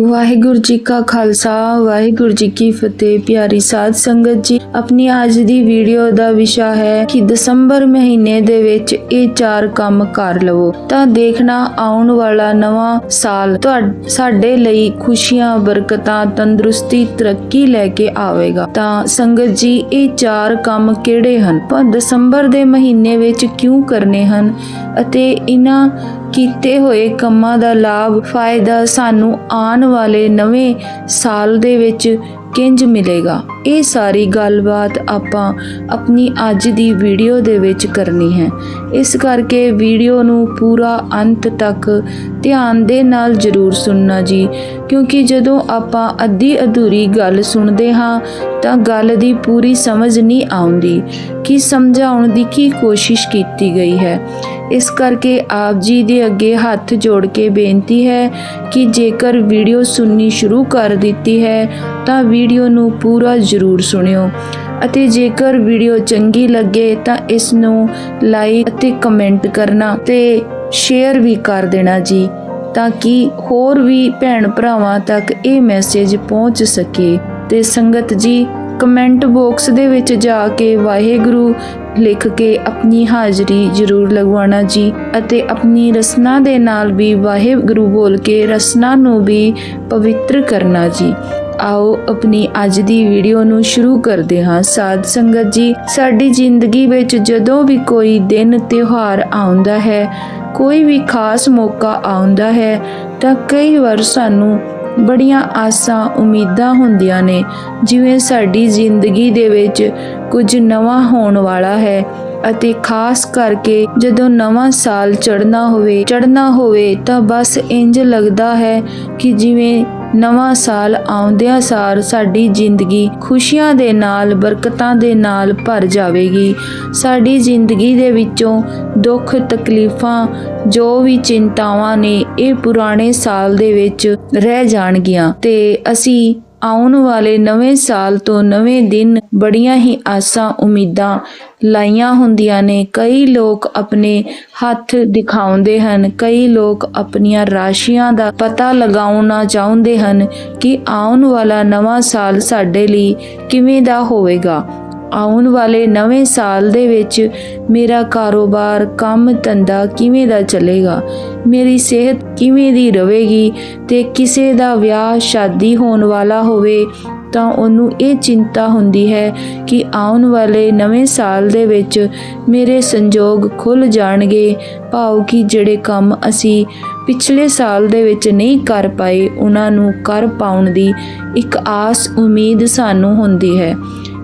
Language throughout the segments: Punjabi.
ਵਾਹਿਗੁਰੂ ਜੀ ਕਾ ਖਾਲਸਾ, ਵਾਹਿਗੁਰੂ ਜੀ ਕੀ ਫਤਿਹ। ਪਿਆਰੀ ਸਾਧ ਸੰਗਤ ਜੀ, ਆਪਣੀ ਅੱਜ ਦੀ ਵੀਡੀਓ ਦਾ ਵਿਸ਼ਾ ਹੈ ਕਿ ਦਸੰਬਰ ਮਹੀਨੇ ਦੇ ਵਿੱਚ ਇਹ ਚਾਰ ਕੰਮ ਕਰ ਲਵੋ। ਤਾਂ ਦੇਖਣਾ ਆਉਣ ਵਾਲਾ ਨਵਾਂ ਸਾਲ ਸਾਡੇ ਲਈ ਖੁਸ਼ੀਆਂ, ਬਰਕਤਾਂ, ਤੰਦਰੁਸਤੀ, ਤਰੱਕੀ ਲੈ ਕੇ ਆਵੇਗਾ। ਤਾਂ ਸੰਗਤ ਜੀ, ਇਹ ਚਾਰ ਕੰਮ ਕਿਹੜੇ ਹਨ? ਪਰ ਦਸੰਬਰ ਦੇ ਮਹੀਨੇ ਵਿੱਚ ਕਿਉਂ ਕਰਨੇ ਹਨ? ਅਤੇ ਇਹਨਾਂ ਕੀਤੇ ਹੋਏ ਕੰਮਾਂ ਦਾ ਲਾਭ ਫਾਇਦਾ ਸਾਨੂੰ ਆਉਣ ਵਾਲੇ ਨਵੇਂ ਸਾਲ ਦੇ ਵਿੱਚ ਕਿੰਜ ਮਿਲੇਗਾ? ਇਹ ਸਾਰੀ ਗੱਲਬਾਤ ਆਪਾਂ ਆਪਣੀ ਅੱਜ ਦੀ ਵੀਡੀਓ ਦੇ ਵਿੱਚ ਕਰਨੀ ਹੈ। ਇਸ ਕਰਕੇ ਵੀਡੀਓ ਨੂੰ ਪੂਰਾ ਅੰਤ ਤੱਕ ਧਿਆਨ ਦੇ ਨਾਲ ਜ਼ਰੂਰ ਸੁਣਨਾ ਜੀ, ਕਿਉਂਕਿ ਜਦੋਂ ਆਪਾਂ ਅੱਧੀ ਅਧੂਰੀ ਗੱਲ ਸੁਣਦੇ ਹਾਂ, ਤਾਂ ਗੱਲ ਦੀ ਪੂਰੀ ਸਮਝ ਨਹੀਂ ਆਉਂਦੀ ਕਿ ਸਮਝਾਉਣ ਦੀ ਕੀ ਕੋਸ਼ਿਸ਼ ਕੀਤੀ ਗਈ ਹੈ। ਇਸ ਕਰਕੇ ਆਪ ਜੀ ਦੇ ਅੱਗੇ ਹੱਥ ਜੋੜ ਕੇ ਬੇਨਤੀ ਹੈ ਕਿ ਜੇਕਰ ਵੀਡੀਓ ਸੁਣਨੀ ਸ਼ੁਰੂ ਕਰ ਦਿੱਤੀ ਹੈ, ਤਾਂ ਵੀਡੀਓ ਨੂੰ ਪੂਰਾ ਜ਼ਰੂਰ ਸੁਣਿਓ ਅਤੇ ਜੇਕਰ ਵੀਡੀਓ ਚੰਗੀ ਲੱਗੇ ਤਾਂ ਇਸ ਨੂੰ ਲਾਈਕ ਅਤੇ ਕਮੈਂਟ ਕਰਨਾ ਤੇ ਸ਼ੇਅਰ ਵੀ ਕਰ ਦੇਣਾ ਜੀ, ਤਾਂ ਕਿ ਹੋਰ ਵੀ ਭੈਣ ਭਰਾਵਾਂ ਤੱਕ ਇਹ ਮੈਸੇਜ ਪਹੁੰਚ ਸਕੇ। ਤੇ ਸੰਗਤ ਜੀ ਕਮੈਂਟ ਬਾਕਸ ਦੇ ਵਿੱਚ ਜਾ ਕੇ ਵਾਹਿਗੁਰੂ ਲਿਖ ਕੇ ਆਪਣੀ ਹਾਜ਼ਰੀ ਜ਼ਰੂਰ ਲਗਵਾਉਣਾ ਜੀ ਅਤੇ ਆਪਣੀ ਰਸਨਾ ਦੇ ਨਾਲ ਵੀ ਵਾਹਿਗੁਰੂ ਬੋਲ ਕੇ ਰਸਨਾ ਨੂੰ ਵੀ ਪਵਿੱਤਰ ਕਰਨਾ ਜੀ। ਆਓ ਆਪਣੀ ਅੱਜ ਦੀ ਵੀਡੀਓ ਨੂੰ ਸ਼ੁਰੂ ਕਰਦੇ ਹਾਂ। ਸਾਧ ਸੰਗਤ ਜੀ, ਸਾਡੀ ਜ਼ਿੰਦਗੀ ਵਿੱਚ ਜਦੋਂ ਵੀ ਕੋਈ ਦਿਨ ਤਿਉਹਾਰ ਆਉਂਦਾ ਹੈ, ਕੋਈ ਵੀ ਖਾਸ ਮੌਕਾ ਆਉਂਦਾ ਹੈ, ਤਾਂ ਕਈ ਵਾਰ ਸਾਨੂੰ ਬੜੀਆਂ ਆਸਾਂ, ਉਮੀਦਾਂ ਹੁੰਦੀਆਂ ਨੇ। ਜਿਵੇਂ ਸਾਡੀ ਜ਼ਿੰਦਗੀ ਦੇ ਵਿੱਚ ਕੁਝ ਨਵਾਂ ਹੋਣ ਵਾਲਾ ਹੈ ਅਤੇ ਖਾਸ ਕਰਕੇ ਜਦੋਂ ਨਵਾਂ ਸਾਲ ਚੜ੍ਹਨਾ ਹੋਵੇ ਚੜ੍ਹਨਾ ਹੋਵੇ ਤਾਂ ਬਸ ਇੰਜ ਲੱਗਦਾ ਹੈ ਕਿ ਜਿਵੇਂ ਨਵਾਂ ਸਾਲ ਆਉਂਦਿਆਂ ਸਾਰ ਸਾਡੀ ਜ਼ਿੰਦਗੀ ਖੁਸ਼ੀਆਂ ਦੇ ਨਾਲ, ਬਰਕਤਾਂ ਦੇ ਨਾਲ ਭਰ ਜਾਵੇਗੀ। ਸਾਡੀ ਜ਼ਿੰਦਗੀ ਦੇ ਵਿੱਚੋਂ ਦੁੱਖ, ਤਕਲੀਫਾਂ, ਜੋ ਵੀ ਚਿੰਤਾਵਾਂ ਨੇ, ਇਹ ਪੁਰਾਣੇ ਸਾਲ ਦੇ ਵਿੱਚ ਰਹਿ ਜਾਣਗੀਆਂ ਤੇ ਅਸੀਂ ਆਉਣ ਵਾਲੇ ਨਵੇਂ ਸਾਲ ਤੋਂ ਨਵੇਂ ਦਿਨ ਬੜੀਆਂ ਹੀ ਆਸਾਂ, ਉਮੀਦਾਂ ਲਾਈਆਂ ਹੁੰਦੀਆਂ ਨੇ। ਕਈ ਲੋਕ ਆਪਣੇ ਹੱਥ ਦਿਖਾਉਂਦੇ ਹਨ, ਕਈ ਲੋਕ ਆਪਣੀਆਂ ਰਾਸ਼ੀਆਂ ਦਾ ਪਤਾ ਲਗਾਉਣਾ ਚਾਹੁੰਦੇ ਹਨ ਕਿ ਆਉਣ ਵਾਲਾ ਨਵਾਂ ਸਾਲ ਸਾਡੇ ਲਈ ਕਿਵੇਂ ਦਾ ਹੋਵੇਗਾ। ਆਉਣ ਵਾਲੇ ਨਵੇਂ ਸਾਲ ਦੇ ਵਿੱਚ ਮੇਰਾ ਕਾਰੋਬਾਰ, ਕੰਮ, ਧੰਦਾ ਕਿਵੇਂ ਦਾ ਚੱਲੇਗਾ? ਮੇਰੀ ਸਿਹਤ ਕਿਵੇਂ ਦੀ ਰਹੇਗੀ? ਤੇ ਕਿਸੇ ਦਾ ਵਿਆਹ, ਸ਼ਾਦੀ ਹੋਣ ਵਾਲਾ ਹੋਵੇ ਤਾਂ ਉਹਨੂੰ ਇਹ ਚਿੰਤਾ ਹੁੰਦੀ ਹੈ ਕਿ ਆਉਣ ਵਾਲੇ ਨਵੇਂ ਸਾਲ ਦੇ ਵਿੱਚ ਮੇਰੇ ਸੰਜੋਗ ਖੁੱਲ ਜਾਣਗੇ। ਭਾਵ ਕਿ ਜਿਹੜੇ ਕੰਮ ਅਸੀਂ ਪਿਛਲੇ ਸਾਲ ਦੇ ਵਿੱਚ ਨਹੀਂ ਕਰ ਪਾਏ, ਉਹਨਾਂ ਨੂੰ ਕਰ ਪਾਉਣ ਦੀ ਇੱਕ ਆਸ, ਉਮੀਦ ਸਾਨੂੰ ਹੁੰਦੀ ਹੈ।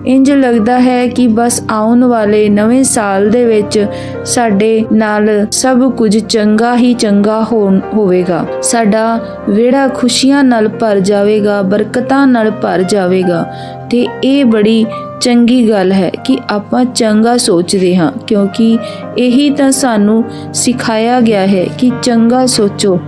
ਇੰਜ ਲੱਗਦਾ ਹੈ ਕਿ ਬਸ ਆਉਣ ਵਾਲੇ ਨਵੇਂ ਸਾਲ ਦੇ ਵਿੱਚ ਸਾਡੇ ਨਾਲ ਸਭ ਕੁਝ ਚੰਗਾ ਹੀ ਚੰਗਾ ਹੋਣ- ਹੋਵੇਗਾ। ਸਾਡਾ ਵਿਹੜਾ ਖੁਸ਼ੀਆਂ ਨਾਲ ਭਰ ਜਾਵੇਗਾ, ਬਰਕਤਾਂ ਨਾਲ ਭਰ ਜਾਵੇਗਾ ਤੇ ਇਹ ਬੜੀ ਚੰਗੀ ਗੱਲ ਹੈ ਕਿ ਆਪਾਂ ਚੰਗਾ ਸੋਚਦੇ ਹਾਂ ਕਿਉਂਕਿ ਇਹੀ ਤਾਂ ਸਾਨੂੰ ਸਿਖਾਇਆ ਗਿਆ ਹੈ ਕਿ ਚੰਗਾ ਸੋਚੋ।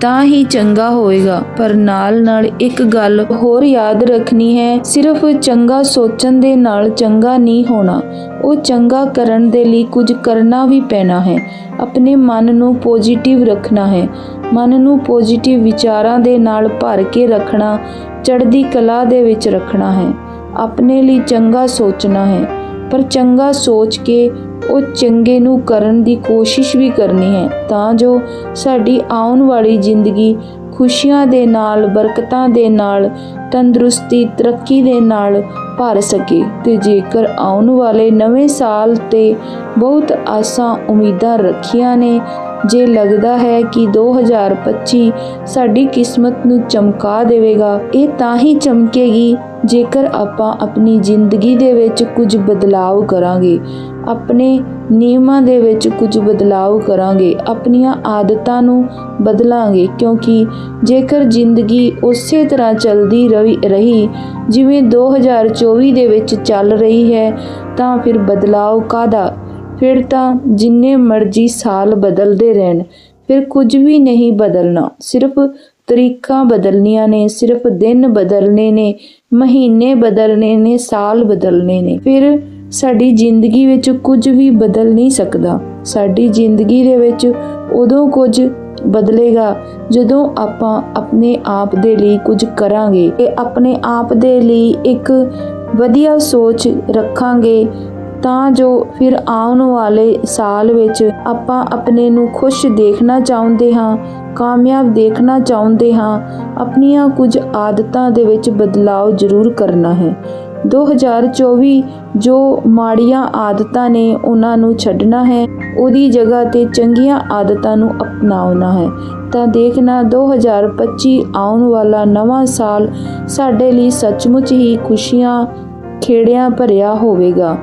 ਤਾਂ ਹੀ ਚੰਗਾ ਹੋਏਗਾ। ਪਰ ਨਾਲ ਨਾਲ ਇੱਕ ਗੱਲ ਹੋਰ ਯਾਦ ਰੱਖਣੀ ਹੈ। ਸਿਰਫ ਚੰਗਾ ਸੋਚਣ ਦੇ ਨਾਲ ਚੰਗਾ ਨਹੀਂ ਹੋਣਾ। ਉਹ ਚੰਗਾ ਕਰਨ ਦੇ ਲਈ ਕੁਝ ਕਰਨਾ ਵੀ ਪੈਣਾ ਹੈ। ਆਪਣੇ ਮਨ ਨੂੰ ਪੋਜ਼ਿਟਿਵ ਰੱਖਣਾ ਹੈ। ਮਨ ਨੂੰ ਪੋਜ਼ਿਟਿਵ ਵਿਚਾਰਾਂ ਦੇ ਨਾਲ ਭਰ ਕੇ ਰੱਖਣਾ, ਚੜ੍ਹਦੀ ਕਲਾ ਦੇ ਵਿੱਚ ਰੱਖਣਾ ਹੈ। ਆਪਣੇ ਲਈ ਚੰਗਾ ਸੋਚਣਾ ਹੈ। ਪਰ ਚੰਗਾ ਸੋਚ ਕੇ ਉਹ ਚੰਗੇ ਨੂੰ ਕਰਨ ਦੀ ਕੋਸ਼ਿਸ਼ ਵੀ ਕਰਨੀ ਹੈ, ਤਾਂ ਜੋ ਸਾਡੀ ਆਉਣ ਵਾਲੀ ਜ਼ਿੰਦਗੀ ਖੁਸ਼ੀਆਂ ਦੇ ਨਾਲ, ਬਰਕਤਾਂ ਦੇ ਨਾਲ, ਤੰਦਰੁਸਤੀ, ਤਰੱਕੀ ਦੇ ਨਾਲ ਭਰ ਸਕੇ। ਤੇ ਜੇਕਰ ਆਉਣ ਵਾਲੇ ਨਵੇਂ ਸਾਲ ਤੇ ਬਹੁਤ ਆਸਾਂ ਉਮੀਦਾਂ ਰੱਖੀਆਂ ਨੇ, ਜੇ ਲੱਗਦਾ ਹੈ ਕਿ 2025 ਸਾਡੀ ਕਿਸਮਤ ਨੂੰ ਚਮਕਾ ਦੇਵੇਗਾ, ਇਹ ਤਾਂ ਹੀ ਚਮਕੇਗੀ ਜੇਕਰ ਆਪਾਂ ਆਪਣੀ ਜ਼ਿੰਦਗੀ ਦੇ ਵਿੱਚ ਕੁਝ ਬਦਲਾਵ ਕਰਾਂਗੇ। ਆਪਣੇ ਨਿਯਮਾਂ ਦੇ ਵਿੱਚ ਕੁਝ ਬਦਲਾਵ ਕਰਾਂਗੇ, ਆਪਣੀਆਂ ਆਦਤਾਂ ਨੂੰ ਬਦਲਾਂਗੇ, ਕਿਉਂਕਿ ਜੇਕਰ ਜ਼ਿੰਦਗੀ ਉਸੇ ਤਰ੍ਹਾਂ ਚੱਲਦੀ ਰਹੀ ਰਹੀ ਜਿਵੇਂ 2024 ਦੇ ਵਿੱਚ ਚੱਲ ਰਹੀ ਹੈ, ਤਾਂ ਫਿਰ ਬਦਲਾਵ ਕਾਦਾ ਫਿਰ ਤਾਂ ਜਿੰਨੇ ਮਰਜ਼ੀ ਸਾਲ ਬਦਲਦੇ ਰਹਿਣ, ਫਿਰ ਕੁਝ ਵੀ ਨਹੀਂ ਬਦਲਣਾ। ਸਿਰਫ ਤਰੀਕਾਂ ਬਦਲਣੀਆਂ ਨੇ, ਸਿਰਫ ਦਿਨ ਬਦਲਨੇ ਨੇ, ਮਹੀਨੇ ਬਦਲਨੇ ਨੇ, ਸਾਲ ਬਦਲਨੇ ਨੇ। ਫਿਰ ਸਾਡੀ ਜ਼ਿੰਦਗੀ ਵਿੱਚ ਕੁਝ ਵੀ ਬਦਲ ਨਹੀਂ ਸਕਦਾ। ਸਾਡੀ ਜ਼ਿੰਦਗੀ ਦੇ ਵਿੱਚ ਉਦੋਂ ਕੁਝ ਬਦਲੇਗਾ ਜਦੋਂ ਆਪਾਂ ਆਪਣੇ ਆਪ ਦੇ ਲਈ ਕੁਝ ਕਰਾਂਗੇ ਤੇ ਆਪਣੇ ਆਪ ਦੇ ਲਈ ਇੱਕ ਵਧੀਆ ਸੋਚ ਰੱਖਾਂਗੇ ਤਾਂ ਜੋ ਫਿਰ ਆਉਣ ਵਾਲੇ ਸਾਲ ਵਿੱਚ ਆਪਾਂ ਆਪਣੇ ਨੂੰ ਖੁਸ਼ ਦੇਖਣਾ ਚਾਹੁੰਦੇ ਹਾਂ, ਕਾਮਯਾਬ ਦੇਖਣਾ ਚਾਹੁੰਦੇ ਹਾਂ, ਆਪਣੀਆਂ ਕੁਝ ਆਦਤਾਂ ਦੇ ਵਿੱਚ ਬਦਲਾਅ ਜ਼ਰੂਰ ਕਰਨਾ ਹੈ। 2024 ਜੋ ਮਾੜੀਆਂ ਆਦਤਾਂ ਨੇ ਉਹਨਾਂ ਨੂੰ ਛੱਡਣਾ ਹੈ, ਉਹਦੀ ਜਗ੍ਹਾ ਤੇ ਚੰਗੀਆਂ ਆਦਤਾਂ ਨੂੰ ਅਪਣਾਉਣਾ ਹੈ। ਤਾਂ ਦੇਖਣਾ 2025 ਆਉਣ ਵਾਲਾ ਨਵਾਂ ਸਾਲ ਸਾਡੇ ਲਈ ਸੱਚਮੁੱਚ ਹੀ ਖੁਸ਼ੀਆਂ ਖੇੜਿਆਂ ਭਰਿਆ ਹੋਵੇਗਾ।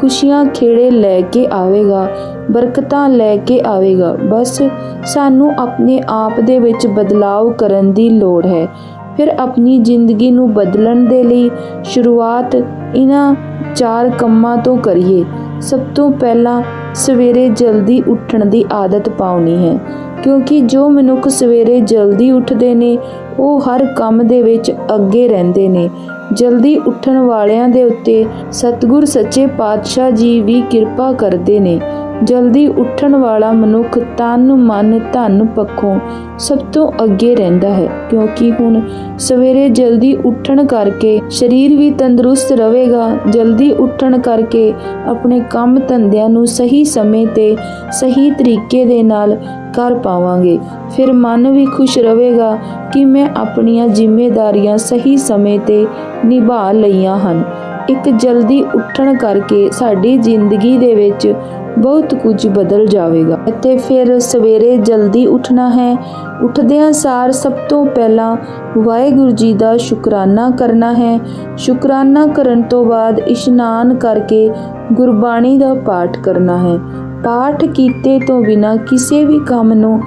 ਖੁਸ਼ੀਆਂ ਖੇੜੇ ਲੈ ਕੇ ਆਵੇਗਾ, ਬਰਕਤਾਂ ਲੈ ਕੇ ਆਵੇਗਾ। ਬਸ ਸਾਨੂੰ ਆਪਣੇ ਆਪ ਦੇ ਵਿੱਚ ਬਦਲਾਅ ਕਰਨ ਦੀ ਲੋੜ ਹੈ। ਫਿਰ ਆਪਣੀ ਜ਼ਿੰਦਗੀ ਨੂੰ ਬਦਲਣ ਦੇ ਲਈ ਸ਼ੁਰੂਆਤ ਇਹਨਾਂ ਚਾਰ ਕੰਮਾਂ ਤੋਂ ਕਰੀਏ। ਸਭ ਤੋਂ ਪਹਿਲਾਂ ਸਵੇਰੇ ਜਲਦੀ ਉੱਠਣ ਦੀ ਆਦਤ ਪਾਉਣੀ ਹੈ, ਕਿਉਂਕਿ ਜੋ ਮਨੁੱਖ ਸਵੇਰੇ ਜਲਦੀ ਉੱਠਦੇ ਨੇ, ਉਹ ਹਰ ਕੰਮ ਦੇ ਵਿੱਚ ਅੱਗੇ ਰਹਿੰਦੇ ਨੇ। ਜਲਦੀ ਉੱਠਣ ਵਾਲਿਆਂ ਦੇ ਉੱਤੇ ਸਤਿਗੁਰ ਸੱਚੇ ਪਾਤਸ਼ਾਹ ਜੀ ਵੀ ਕਿਰਪਾ ਕਰਦੇ ਨੇ। ਜਲਦੀ ਉੱਠਣ ਵਾਲਾ ਮਨੁੱਖ ਤਨ ਮਨ ਧਨ ਪੱਖੋਂ ਸਭ ਤੋਂ ਅੱਗੇ ਰਹਿੰਦਾ ਹੈ, ਕਿਉਂਕਿ ਹੁਣ ਸਵੇਰੇ ਜਲਦੀ ਉੱਠਣ ਕਰਕੇ ਸਰੀਰ ਵੀ ਤੰਦਰੁਸਤ ਰਹੇਗਾ। ਜਲਦੀ ਉੱਠਣ ਕਰਕੇ ਆਪਣੇ ਕੰਮ ਧੰਦਿਆਂ ਨੂੰ ਸਹੀ ਸਮੇਂ ਤੇ ਸਹੀ ਤਰੀਕੇ ਦੇ ਨਾਲ ਕਰ ਪਾਵਾਂਗੇ। ਫਿਰ ਮਨ ਵੀ ਖੁਸ਼ ਰਹੇਗਾ ਕਿ ਮੈਂ ਆਪਣੀਆਂ ਜ਼ਿੰਮੇਵਾਰੀਆਂ ਸਹੀ ਸਮੇਂ ਤੇ ਨਿਭਾ ਲਈਆਂ ਹਨ। ਇੱਕ ਜਲਦੀ ਉੱਠਣ ਕਰਕੇ ਸਾਡੀ ਜ਼ਿੰਦਗੀ ਦੇ ਵਿੱਚ ਬਹੁਤ ਕੁਝ ਬਦਲ ਜਾਵੇਗਾ। ਅਤੇ ਫਿਰ ਸਵੇਰੇ ਜਲਦੀ ਉੱਠਣਾ ਹੈ। ਉੱਠਦਿਆਂ ਸਾਰ ਸਭ ਤੋਂ ਪਹਿਲਾਂ ਵਾਹਿਗੁਰੂ ਜੀ ਦਾ ਸ਼ੁਕਰਾਨਾ ਕਰਨਾ ਹੈ। ਸ਼ੁਕਰਾਨਾ ਕਰਨ ਤੋਂ ਬਾਅਦ ਇਸ਼ਨਾਨ ਕਰਕੇ ਗੁਰਬਾਣੀ ਦਾ ਪਾਠ ਕਰਨਾ ਹੈ। ਪਾਠ ਕੀਤੇ ਤੋਂ ਬਿਨਾ ਕਿਸੇ ਵੀ ਕੰਮ ਨੂੰ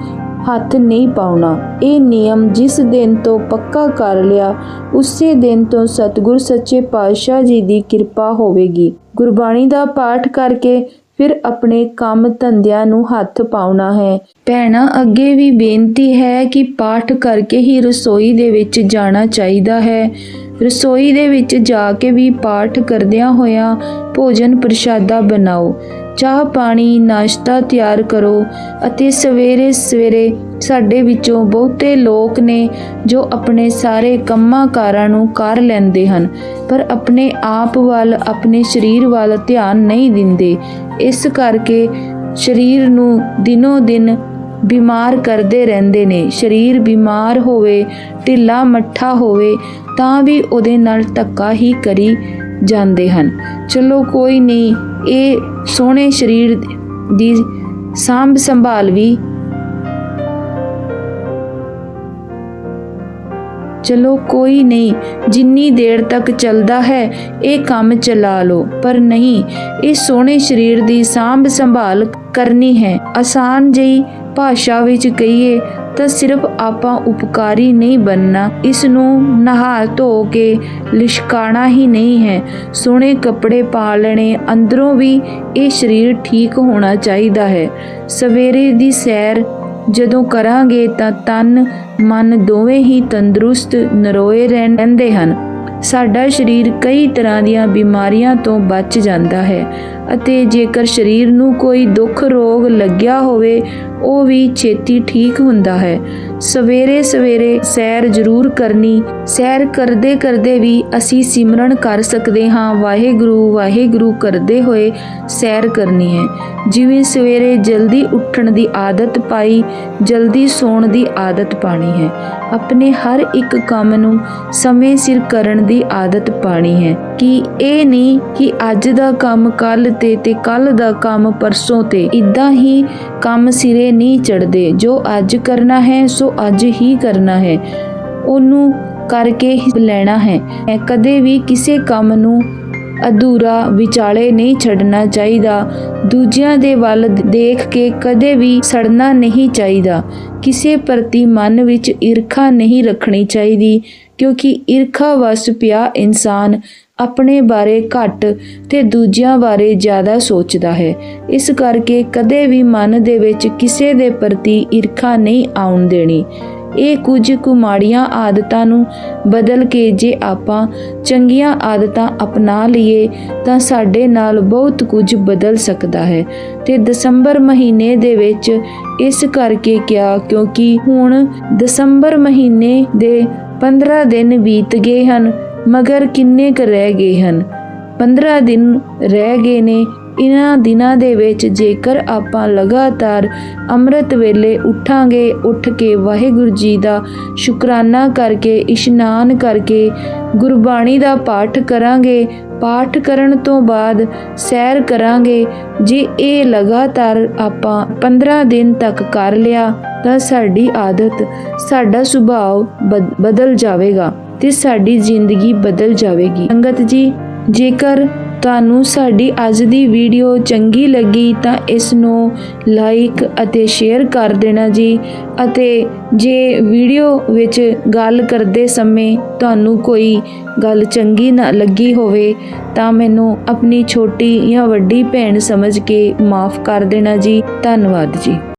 ਹੱਥ ਨਹੀਂ ਪਾਉਣਾ। ਇਹ ਨਿਯਮ ਜਿਸ ਦਿਨ ਤੋਂ ਪੱਕਾ ਕਰ ਲਿਆ, ਉਸੇ ਦਿਨ ਤੋਂ ਸਤਿਗੁਰ ਸੱਚੇ ਪਾਤਸ਼ਾਹ ਜੀ ਦੀ ਕਿਰਪਾ ਹੋਵੇਗੀ। ਗੁਰਬਾਣੀ ਦਾ ਪਾਠ ਕਰਕੇ ਫਿਰ ਆਪਣੇ ਕੰਮ ਧੰਦਿਆਂ ਨੂੰ ਹੱਥ ਪਾਉਣਾ ਹੈ। ਭੈਣਾ, ਅੱਗੇ ਵੀ ਬੇਨਤੀ ਹੈ ਕਿ ਪਾਠ ਕਰਕੇ ਹੀ ਰਸੋਈ ਦੇ ਵਿੱਚ ਜਾਣਾ ਚਾਹੀਦਾ ਹੈ। ਰਸੋਈ ਦੇ ਵਿੱਚ ਜਾ ਕੇ ਵੀ ਪਾਠ ਕਰਦਿਆਂ ਹੋਇਆਂ ਭੋਜਨ ਪ੍ਰਸ਼ਾਦਾ ਬਣਾਓ। ਚਾਹ ਪਾਣੀ, ਨਾਸ਼ਤਾ ਤਿਆਰ ਕਰੋ ਅਤੇ ਸਵੇਰੇ ਸਵੇਰੇ ਸਾਡੇ ਵਿੱਚੋਂ ਬਹੁਤੇ ਲੋਕ ਨੇ ਜੋ ਆਪਣੇ ਸਾਰੇ ਕੰਮਾਂ ਕਾਰਾਂ ਨੂੰ ਕਰ ਲੈਂਦੇ ਹਨ, ਪਰ ਆਪਣੇ ਆਪ ਵੱਲ, ਆਪਣੇ ਸਰੀਰ ਵੱਲ ਧਿਆਨ ਨਹੀਂ ਦਿੰਦੇ। ਇਸ ਕਰਕੇ ਸਰੀਰ ਨੂੰ ਦਿਨੋ ਦਿਨ ਬਿਮਾਰ ਕਰਦੇ ਰਹਿੰਦੇ ਨੇ। ਸਰੀਰ ਬਿਮਾਰ ਹੋਵੇ, ਢਿੱਲਾ ਮੱਠਾ ਹੋਵੇ, ਤਾਂ ਵੀ ਉਹਦੇ ਨਾਲ ਧੱਕਾ ਹੀ ਕਰੀ ਜਾਂਦੇ ਹਨ। ਚਲੋ ਕੋਈ ਨਹੀਂ, ਇਹ ਸੋਹਣੇ ਸਰੀਰ ਦੀ ਸਾਂਭ ਸੰਭਾਲ ਵੀ ਚਲੋ ਕੋਈ ਨਹੀਂ, ਜਿੰਨੀ ਦੇਰ ਤੱਕ ਚੱਲਦਾ ਹੈ, ਇਹ ਕੰਮ ਚਲਾ ਲਓ। ਪਰ ਨਹੀਂ, ਇਹ ਸੋਹਣੇ ਸਰੀਰ ਦੀ ਸਾਂਭ ਸੰਭਾਲ ਕਰਨੀ ਹੈ। ਆਸਾਨ ਜਿਹੀ ਭਾਸ਼ਾ ਵਿੱਚ ਕਹੀਏ ਤਾਂ ਸਿਰਫ ਆਪਾਂ ਉਪਕਾਰੀ ਨਹੀਂ ਬਣਨਾ। ਇਸ ਨੂੰ ਨਹਾ ਧੋ ਕੇ ਲਿਸ਼ਕਾਣਾ ਹੀ ਨਹੀਂ ਹੈ। ਸੋਹਣੇ ਕੱਪੜੇ ਪਾ ਲੈਣੇ, ਅੰਦਰੋਂ ਵੀ ਇਹ ਸਰੀਰ ਠੀਕ ਹੋਣਾ ਚਾਹੀਦਾ ਹੈ। ਸਵੇਰੇ ਦੀ ਸੈਰ ਜਦੋਂ ਕਰਾਂਗੇ ਤਾਂ ਤਨ, ਮਨ ਦੋਵੇਂ ਹੀ ਤੰਦਰੁਸਤ, ਨਰੋਏ ਰਹਿੰਦੇ ਹਨ। ਸਾਡਾ ਸਰੀਰ ਕਈ ਤਰ੍ਹਾਂ ਦੀਆਂ ਬਿਮਾਰੀਆਂ ਤੋਂ ਬਚ ਜਾਂਦਾ ਹੈ ਅਤੇ ਜੇਕਰ ਸਰੀਰ ਨੂੰ ਕੋਈ ਦੁੱਖ ਰੋਗ ਲੱਗਿਆ ਹੋਵੇ, ਉਹ ਵੀ ਛੇਤੀ ਠੀਕ ਹੁੰਦਾ ਹੈ। ਸਵੇਰੇ ਸਵੇਰੇ ਸੈਰ ਜ਼ਰੂਰ ਕਰਨੀ। ਸੈਰ ਕਰਦੇ ਕਰਦੇ ਵੀ ਅਸੀਂ ਸਿਮਰਨ ਕਰ ਸਕਦੇ ਹਾਂ, ਵਾਹਿਗੁਰੂ ਵਾਹਿਗੁਰੂ ਕਰਦੇ ਹੋਏ ਸੈਰ ਕਰਨੀ ਹੈ। ਜਿਵੇਂ ਸਵੇਰੇ ਜਲਦੀ ਉੱਠਣ ਦੀ ਆਦਤ ਪਾਈ, ਜਲਦੀ ਸੌਣ ਦੀ ਆਦਤ ਪਾਣੀ ਹੈ। ਆਪਣੇ ਹਰ ਇੱਕ ਕੰਮ ਨੂੰ ਸਮੇਂ ਸਿਰ ਕਰਨ ਦੀ ਆਦਤ ਪਾਣੀ ਹੈ। ਕਿ ਇਹ ਨਹੀਂ ਕਿ ਅੱਜ ਦਾ ਕੰਮ ਕੱਲ ਤੇ ਤੇ ਕੱਲ ਦਾ ਕੰਮ ਪਰਸੋਂ ਤੇ ਇਦਾਂ ਹੀ ਕੰਮ ਸਿਰੇ ਨਹੀਂ ਚੜਦੇ ਜੋ ਅੱਜ ਕਰਨਾ ਹੈ, ਸੋ ਅੱਜ ਹੀ ਕਰਨਾ ਹੈ, ਉਹਨੂੰ ਕਰਕੇ ਹੀ ਲੈਣਾ ਹੈ। ਕਦੇ ਵੀ ਕਿਸੇ ਕੰਮ ਨੂੰ ਅਧੂਰਾ ਵਿਚਾਲੇ ਨਹੀਂ ਛੱਡਣਾ ਚਾਹੀਦਾ। ਦੂਜਿਆਂ ਦੇ ਵੱਲ ਦੇਖ ਕੇ ਕਦੇ ਵੀ ਸੜਨਾ ਨਹੀਂ ਚਾਹੀਦਾ। ਕਿਸੇ ਪ੍ਰਤੀ ਮਨ ਵਿੱਚ ਈਰਖਾ ਨਹੀਂ ਰੱਖਣੀ ਚਾਹੀਦੀ। ਕਿਉਂਕਿ ਈਰਖਾ ਵਸ ਪਿਆ ਇਨਸਾਨ ਆਪਣੇ ਬਾਰੇ ਘੱਟ ਤੇ ਦੂਜਿਆਂ ਬਾਰੇ ਜ਼ਿਆਦਾ ਸੋਚਦਾ ਹੈ। ਇਸ ਕਰਕੇ ਕਦੇ ਵੀ ਮਨ ਦੇ ਵਿੱਚ ਕਿਸੇ ਦੇ ਪ੍ਰਤੀ ਈਰਖਾ ਨਹੀਂ ਆਉਣ ਦੇਣੀ। ਇਹ ਕੁਝ ਕੁ ਮਾੜੀਆਂ ਆਦਤਾਂ ਨੂੰ ਬਦਲ ਕੇ ਜੇ ਆਪਾਂ ਚੰਗੀਆਂ ਆਦਤਾਂ ਅਪਣਾ ਲਈਏ ਤਾਂ ਸਾਡੇ ਨਾਲ ਬਹੁਤ ਕੁਝ ਬਦਲ ਸਕਦਾ ਹੈ ਤੇ ਦਸੰਬਰ ਮਹੀਨੇ ਦੇ ਵਿੱਚ ਇਸ ਕਰਕੇ ਕਿਹਾ ਕਿਉਂਕਿ ਹੁਣ ਦਸੰਬਰ ਮਹੀਨੇ ਦੇ 15 ਦਿਨ ਬੀਤ ਗਏ ਹਨ, ਮਗਰ ਕਿੰਨੇ ਕੁ ਰਹਿ ਗਏ ਹਨ? 15 ਦਿਨ ਰਹਿ ਗਏ ਨੇ ਇਹਨਾਂ ਦਿਨਾਂ ਦੇ ਵਿੱਚ ਜੇਕਰ ਆਪਾਂ ਲਗਾਤਾਰ ਅੰਮ੍ਰਿਤ ਵੇਲੇ ਉੱਠਾਂਗੇ, ਉੱਠ ਕੇ ਵਾਹਿਗੁਰੂ ਜੀ ਦਾ ਸ਼ੁਕਰਾਨਾ ਕਰਕੇ, ਇਸ਼ਨਾਨ ਕਰਕੇ ਗੁਰਬਾਣੀ ਦਾ ਪਾਠ ਕਰਾਂਗੇ ਪਾਠ ਕਰਨ ਤੋਂ ਬਾਅਦ ਸੈਰ ਕਰਾਂਗੇ। ਜੇ ਇਹ ਲਗਾਤਾਰ ਆਪਾਂ 15 ਦਿਨ ਤੱਕ ਕਰ ਲਿਆ, ਤਾਂ ਸਾਡੀ ਆਦਤ, ਸਾਡਾ ਸੁਭਾਅ ਬਦ- ਬਦਲ ਜਾਵੇਗਾ ਤੇ ਸਾਡੀ ਜ਼ਿੰਦਗੀ ਬਦਲ ਜਾਵੇਗੀ। ਸੰਗਤ ਜੀ, ਜੇਕਰ ਤੁਹਾਨੂੰ ਸਾਡੀ ਅੱਜ ਦੀ ਵੀਡੀਓ ਚੰਗੀ ਲੱਗੀ ਤਾਂ ਇਸ ਨੂੰ ਲਾਈਕ ਅਤੇ ਸ਼ੇਅਰ ਕਰ ਦੇਣਾ ਜੀ। ਅਤੇ ਜੇ ਵੀਡੀਓ ਵਿੱਚ ਗੱਲ ਕਰਦੇ ਸਮੇਂ ਤੁਹਾਨੂੰ ਕੋਈ ਗੱਲ ਚੰਗੀ ਨਾ ਲੱਗੀ ਹੋਵੇ ਤਾਂ ਮੈਨੂੰ ਆਪਣੀ ਛੋਟੀ ਜਾਂ ਵੱਡੀ ਭੈਣ ਸਮਝ ਕੇ ਮਾਫ ਕਰ ਦੇਣਾ ਜੀ। ਧੰਨਵਾਦ ਜੀ।